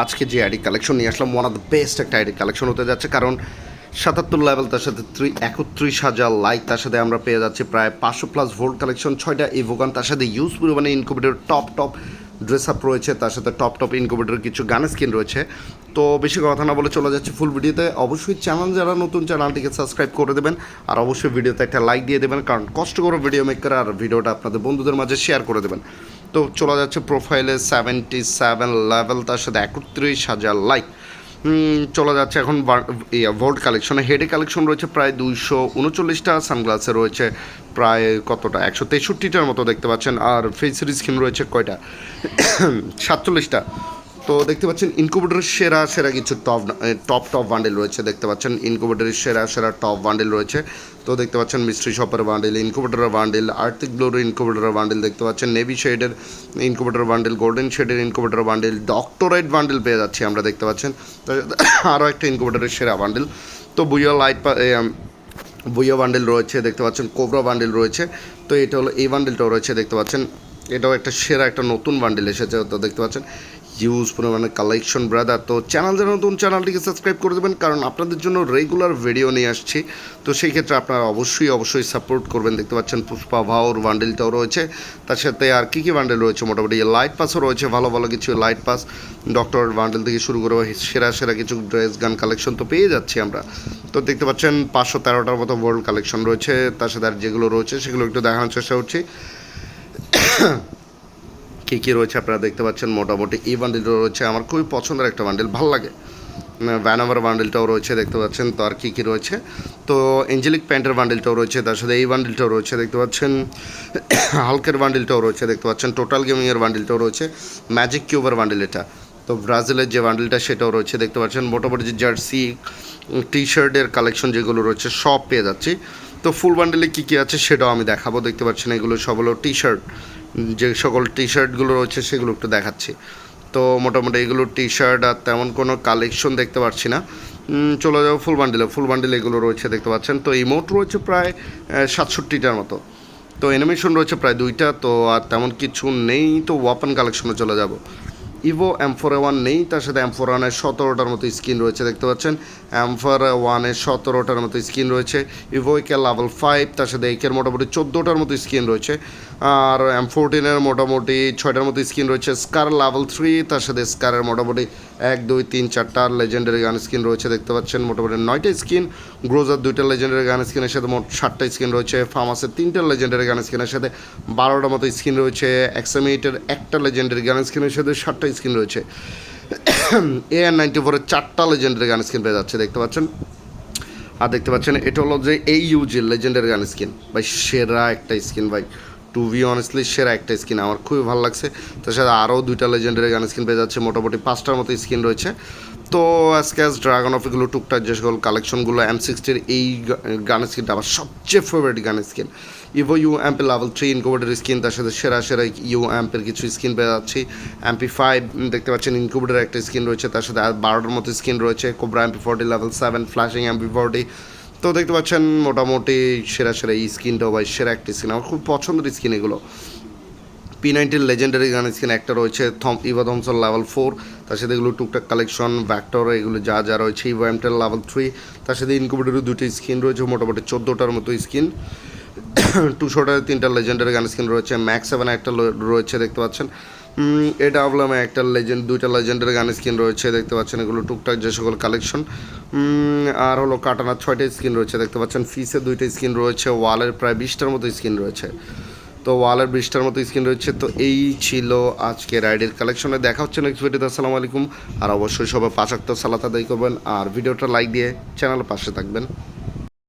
আজকে যে ID collection নিয়ে আসলাম ওয়ান অফ দ্য বেস্ট একটা আইডি কালেকশন হতে যাচ্ছে। কারণ সাতাত্তর লেভেল তার সাথে ত্রি একত্রিশ হাজার লাইক তার সাথে আমরা পেয়ে যাচ্ছি প্রায় পাঁচশো প্লাস ভোল্ট কালেকশন ছয়টা ইভোগান তার সাথে ইউজ পরিমাণে incubator top top dress up রয়েছে। তার সাথে টপ টপ ইনকুবেটর কিছু গান স্কিন রয়েছে। তো বেশি কথা না বলে চলে যাচ্ছে ফুল ভিডিওতে অবশ্যই চ্যানেল যারা নতুন চ্যানেলটিকে সাবস্ক্রাইব করে দেবেন। আর অবশ্যই ভিডিওতে একটা লাইক দিয়ে দেবেন। কারণ কষ্ট করে ভিডিও মেক করে আর ভিডিওটা আপনাদের বন্ধুদের মাঝে শেয়ার করে দেবেন। তো চলে যাচ্ছে প্রোফাইলে সেভেন্টি সেভেন লেভেল তার সাথে একত্রিশ হাজার লাইক চলে যাচ্ছে এখন ভোল্ট কালেকশনে হেডে কালেকশন রয়েছে প্রায় দুইশো উনচল্লিশটা সানগ্লাসে রয়েছে প্রায় কতটা? একশো তেষট্টিটার মতো দেখতে পাচ্ছেন। আর ফেস স্কিম রয়েছে কয়টা? সাতচল্লিশটা। তো দেখতে পাচ্ছেন ইনকুবেটরের সেরা সেরা কিছু টপ টপ টপ বান্ডেল রয়েছে। দেখতে পাচ্ছেন ইনকুবেটরের সেরা সেরা টপ বান্ডেল রয়েছে। তো দেখতে পাচ্ছেন মিস্ট্রি শপের বান্ডেল ইনকুবেটরের বান্ডেল আর্থিক ব্লোর ইনকুবেটরের বান্ডেল দেখতে পাচ্ছেন নেভি শেডের ইনকুবেটর বান্ডেল গোল্ডেন শেডের ইনকুবেটর বান্ডেল ডক্টরাইট বান্ডেল পেয়ে যাচ্ছি আমরা দেখতে পাচ্ছেন। আরও একটা ইনকুবেটরের সেরা বান্ডেল তো বুইয়া লাইট বুইয়া বান্ডেল রয়েছে, দেখতে পাচ্ছেন কোবরা বান্ডেল রয়েছে। তো এটা হলো এই বান্ডেলটাও রয়েছে, দেখতে পাচ্ছেন। এটাও একটা সেরা একটা নতুন বান্ডেল এসেছে, তো দেখতে পাচ্ছেন। হিউজ পরিমাণে কালেকশন ব্রাদার তো চ্যানেল যারা নতুন চ্যানেলটিকে সাবস্ক্রাইব করে দেবেন, কারণ আপনাদের জন্য রেগুলার ভিডিও নিয়ে আসছি। তো সেই ক্ষেত্রে আপনারা অবশ্যই অবশ্যই সাপোর্ট করবেন। দেখতে পাচ্ছেন, পুষ্পা ভাওর বান্ডেলটাও রয়েছে। তার সাথে আর কী কী বান্ডেল রয়েছে? মোটামুটি লাইট পাসও রয়েছে, ভালো ভালো কিছু লাইট পাস ডক্টর বান্ডেল থেকে শুরু করে সেরা সেরা কিছু ড্রেস গান কালেকশন তো পেয়ে যাচ্ছি আমরা। তো দেখতে পাচ্ছেন, পাঁচশো তেরোটার মতো ওয়ার্ল্ড কালেকশন রয়েছে। তার সাথে আর যেগুলো রয়েছে, সেগুলো একটু দেখানোর চেষ্টা করছি। কী কী রয়েছে আপনারা দেখতে পাচ্ছেন? মোটামুটি এই বান্ডেলটা রয়েছে। আমার খুবই পছন্দের একটা বান্ডেল ভালো লাগে। ভ্যানাভার বান্ডেলটাও রয়েছে, দেখতে পাচ্ছেন। তো আর কী কী রয়েছে? তো এঞ্জেলিক প্যান্টের বান্ডেলটাও রয়েছে, তার সাথে এই বান্ডেলটাও রয়েছে, দেখতে পাচ্ছেন। হালকের বান্ডেলটাও রয়েছে, দেখতে পাচ্ছেন। টোটাল গেমিংয়ের বান্ডেলটাও রয়েছে। ম্যাজিক কিউবের বান্ডেল এটা। তো ব্রাজিলের যে বান্ডেলটা সেটাও রয়েছে, দেখতে পাচ্ছেন। মোটামুটি যে জার্সি টি শার্টের কালেকশন যেগুলো রয়েছে, সব পেয়ে যাচ্ছি। তো ফুল বান্ডেলে কী কী আছে সেটাও আমি দেখাবো, দেখতে পাচ্ছেন এগুলো সব হলো টি শার্ট যে সকল টি শার্টগুলো রয়েছে সেগুলো একটু দেখাচ্ছি। তো মোটামুটি এগুলো টি শার্ট আর তেমন কোনো কালেকশন দেখতে পাচ্ছি না। চলে যাব ফুল বান্ডেলে ফুল বান্ডিল এগুলো রয়েছে দেখতে পাচ্ছেন। তো ইমোট রয়েছে প্রায় সাতষট্টিটার মতো। তো অ্যানিমেশন রয়েছে প্রায় দুইটা, তো আর তেমন কিছু নেই। তো ওয়াপন কালেকশনে চলে যাব। ইভো এম ফোর ওয়ান নেই, তার সাথে এম ফোর ওয়ানের সতেরোটার মতো স্ক্রিন রয়েছে, দেখতে পাচ্ছেন? এম ফোর ওয়ানের সতেরোটার মতো স্ক্রিন রয়েছে। ইভো একে লেভেল ফাইভ তার সাথে একের মোটামুটি চোদ্দোটার মতো স্ক্রিন রয়েছে। আর এম ফোরটিনের মোটামুটি ছয়টার মতো স্ক্রিন রয়েছে। স্কার লেভেল থ্রি তার সাথে স্কারের মোটামুটি এক, দুই, তিন চারটার লেজেন্ডারি গান স্ক্রিন রয়েছে, দেখতে পাচ্ছেন? মোটামুটি নয়টা স্ক্রিন গ্রোজার দুইটা লেজেন্ডারি গান স্ক্রিনের সাথে মোট ষাটটা স্ক্রিন রয়েছে। ফার্মাসের তিনটা লেজেন্ডারি গান স্ক্রিনের সাথে বারোটার মতো স্ক্রিন রয়েছে। এক্সামিটের একটা লেজেন্ডারি গান স্ক্রিনের সাথে ষাটটা স্ক্রিন রয়েছে। এ আর নাইনটি ফোরের চারটা লেজেন্ডের গান স্ক্রিন পেয়ে যাচ্ছে, দেখতে পাচ্ছেন? আর দেখতে পাচ্ছেন, এটা হলো যে এই ইউজি লেজেন্ডের গান স্কিন ভাই, সেরা একটা স্কিন ভাই। টু বি অনেস্টলি সেরা একটা স্কিন আমার খুবই ভালো লাগছে। তার সাথে আরও দুইটা লেজেন্ডারি গান স্কিন পেয়ে যাচ্ছে। মোটামুটি পাঁচটার মতো স্কিন রয়েছে। তো আজকে আজ ড্রাগন অফ এগুলো টুকটাক যে সকল কালেকশনগুলো এম সিক্সটির এই গান স্কিনটা আমার সবচেয়ে favourite gun skin Evo U অ্যাম্পের level three incubator skin তার সাথে সেরা সেরা ইউ অ্যাম্পের কিছু স্কিন পেয়ে যাচ্ছি। এমপি ফাইভ দেখতে পাচ্ছেন ইনকুবেটার একটা স্কিন রয়েছে। তার সাথে আর বারোটার মতো স্কিন রয়েছে। Cobra MP forty level seven flashing MP forty তো দেখতে পাচ্ছেন মোটামুটি সেরা সেরা এই স্কিনটাও ভাই, সেরা একটি স্কিন আমার খুব পছন্দের স্কিন এগুলো। P nineteen legendary gun skin একটা রয়েছে থম ইভা থমসন লেভেল ফোর তার সাথে এগুলো টুকটাক কালেকশন ভ্যাক্টর এগুলো যা যা রয়েছে ইভা এমটেল লেভেল থ্রি তার সাথে ইনকুবেটারও দুটি স্কিন রয়েছে, মোটামুটি চোদ্দোটার মতো স্কিন টুশোটার তিনটা লেজেন্ডারি গান স্কিন রয়েছে ম্যাক্স সেভেন একটা রয়েছে, দেখতে পাচ্ছেন। এটা আবলামে একটা লেজেন্ড দুইটা লেজেন্ডের গান স্কিন রয়েছে, দেখতে পাচ্ছেন এগুলো টুকটাক যে সকল কালেকশন আর হলো কাটানার ছয়টা স্কিন রয়েছে, দেখতে পাচ্ছেন ফিসে দুইটা স্কিন রয়েছে ওয়ালের প্রায় বিশটার মতো স্কিন রয়েছে। তো ওয়ালের বিশটার মতো স্ক্রিন রয়েছে, তো এই ছিল আজকে রাইডের কালেকশনে দেখা হচ্ছে নেক্সট ভিডিওতে আসসালামু আলাইকুম। আর অবশ্যই সবাই পাঁচাত্তর সালাত আদায় করবেন, আর ভিডিওটা লাইক দিয়ে চ্যানেল পাশে থাকবেন।